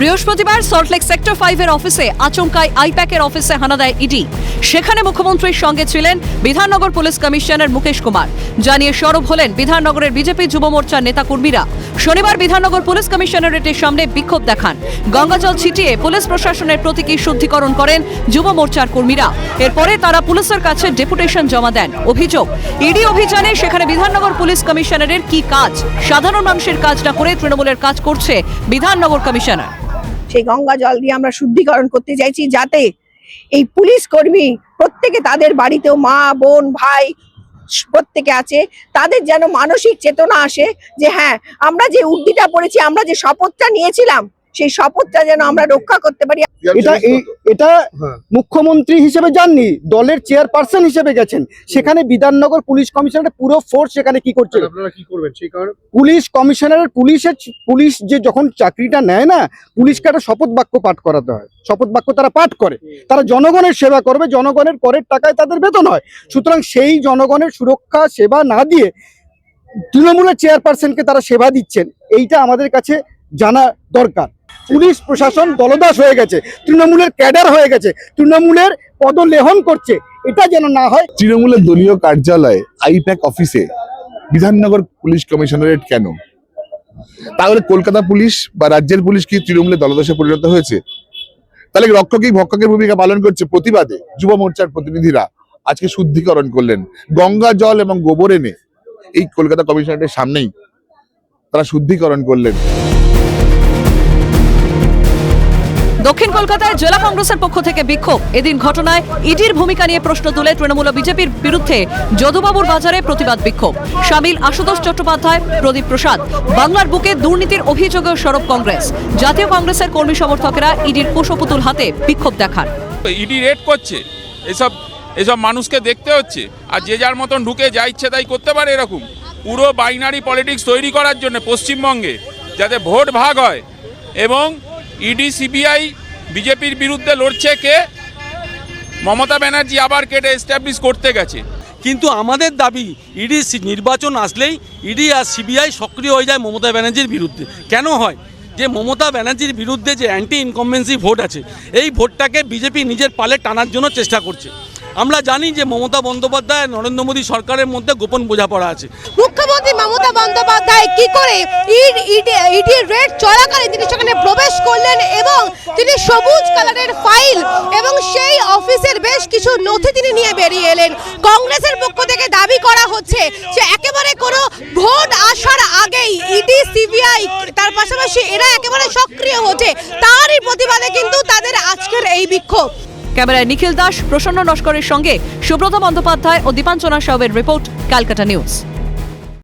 বৃহস্পতিবার সল্টলেক সেক্টর ফাইভের অফিসে আচমকায় আইপ্যাকের অফিসে হানা দেয় ইডি সেখানে মুখ্যমন্ত্রীর সঙ্গে ছিলেন বিধাননগর পুলিশ কমিশনার মুকেশ কুমার। জানিয়ে সরব হলেন বিধাননগরের বিজেপি যুব মোর্চার নেতাকর্মীরা। শনিবার বিধাননগর পুলিশ কমিশনারেটের সামনে বিক্ষোভ দেখান। গঙ্গাজল ছিটিয়ে পুলিশ প্রশাসনের প্রতীকী শুদ্ধিকরণ করেন যুব মোর্চার কর্মীরা। এরপরে তারা পুলিশের কাছে ডেপুটেশন জমা দেন। অভিযোগ ইডি অভিযানে সেখানে বিধাননগর পুলিশ কমিশনারের কি কাজ? সাধারণ মানুষের কাজ না করে তৃণমূলের কাজ করছে বিধাননগর কমিশনার। সেই গঙ্গা জল দিয়ে আমরা শুদ্ধিকরণ করতে চাইছি যাতে এই পুলিশ কর্মী প্রত্যেকে তাদের বাড়িতেও মা, বোন, ভাই প্রত্যেকে আছে, তাদের যেন মানসিক চেতনা আসে যে হ্যাঁ আমরা যে উর্দিটা পড়েছি, আমরা যে শপথটা নিয়েছিলাম সেই শপথটা যেন আমরা রক্ষা করতে পারি। এটা এটা হ্যাঁ। মুখ্যমন্ত্রী হিসেবে যাননি দলের চেয়ারপারসন হিসেবে গেছেন। সেখানে বিধাননগর পুলিশ কমিশনারের পুরো ফোর্স সেখানে কি করছে? আপনারা কি করবেন? সেই কারণে পুলিশ কমিশনারের পুলিশের পুলিশ যে যখন চাকরিটা নেয় না পুলিশকে একটা শপথ বাক্য পাঠ করাতে হয়। শপথ বাক্য তারা পাঠ করে। তারা জনগণের সেবা করবে জনগণের করের টাকায় তাদের বেতন হয়। সুতরাং সেই জনগণের সুরক্ষা সেবা না দিয়ে তৃণমূলের চেয়ারপারসনকে তারা সেবা দিচ্ছেন এইটা আমাদের কাছে জানা দরকার। পুলিশ প্রশাসন দলদাস হয়ে গেছে তৃণমূলের ক্যাডার হয়ে গেছে তৃণমূলের পদলেহন করছে এটা যেন না হয়। তৃণমূলের দলীয় কার্যালয়ে আইপ্যাক অফিসে বিধাননগর পুলিশ কমিশনারেট কেন? তাহলে কলকাতা পুলিশ বা রাজ্যের পুলিশ কি তৃণমূলের দলদশে পরিণত হয়েছে? তাহলে রক্ষকই ভক্ষকের ভূমিকা পালন করছে প্রতিবাদে? যুব মোর্চার প্রতিনিধিরা আজকে শুদ্ধিকরণ করলেন। গঙ্গা জল এবং গোবর এনে এই কলকাতা কমিশনারেটের সামনেই তারা শুদ্ধিকরণ করলেন। দক্ষিণ কলকাতায় জেলা কংগ্রেসের পক্ষ থেকে বিক্ষোভ। এদিন ঘটনায় ইডির ভূমিকা নিয়ে প্রশ্ন তুলে তৃণমূল বিজেপির বিরুদ্ধে যদুবাবুর বাজারে প্রতিবাদ বিক্ষোভ। সামিল আশুতোষ চট্টোপাধ্যায়, প্রদীপ প্রসাদ। বাংলার বুকে দুর্নীতির অভিযোগেও সরব কংগ্রেস। জাতীয় কংগ্রেসের কর্মী সমর্থকেরা ইডির কুশপুতুল হাতে বিক্ষোভ দেখান। ইডি রেড করছে। এসব এসব মানুষকে দেখতে হচ্ছে। আর যে যার মতন ঢুকে যা ইচ্ছে তাই করতে পারে এরকম। পুরো বাইনারি পলিটিক্স তৈরি করার জন্য পশ্চিমবঙ্গে যাতে ভোট ভাগ হয় এবং ইডি সিবিআই বিজেপির বিরুদ্ধে লড়ছে কে? মমতা ব্যানার্জি আবার কেটে এস্টাবলিশ করতে গেছে। কিন্তু আমাদের দাবি ইডি নির্বাচন আসলেই ইডি আর সিবিআই সক্রিয় হয়ে যায় মমতা ব্যানার্জির বিরুদ্ধে। কেন হয়? যে মমতা ব্যানার্জির বিরুদ্ধে যে অ্যান্টি ইনকমবেন্সি ভোট আছে এই ভোটটাকে বিজেপি নিজের পালে টানার জন্য চেষ্টা করছে। আমরা জানি যে মমতা বন্দ্যোপাধ্যায় নরেন্দ্র মোদী সরকারের মধ্যে গোপন বোঝাপড়া আছে। মুখ্যমন্ত্রী মমতা বন্দ্যোপাধ্যায় কি করে ইডি রেড চলাকালীন তিনি সেখানে প্রবেশ করলেন এবং তিনি সবুজ কালারের ফাইল এবং সেই অফিসের বেশ কিছু নথি তিনি নিয়ে বেরিয়ে এলেন। কংগ্রেসের পক্ষ থেকে দাবি করা হচ্ছে যে একেবারে কোনো ভোট আসার আগেই ইডি, সিবিআই, তার পাশাপাশি এরা একেবারে সক্রিয় হচ্ছে। তারই প্রতিবাদে কিন্তু তাদের আজকের এই বিক্ষোভ। ক্যামেরায় নিখিল দাস, প্রসন্ন নস্করের সঙ্গে সুব্রত বন্দ্যোপাধ্যায় ও দীপাঞ্চনা সাহেবের রিপোর্ট, ক্যালকাটা নিউজ।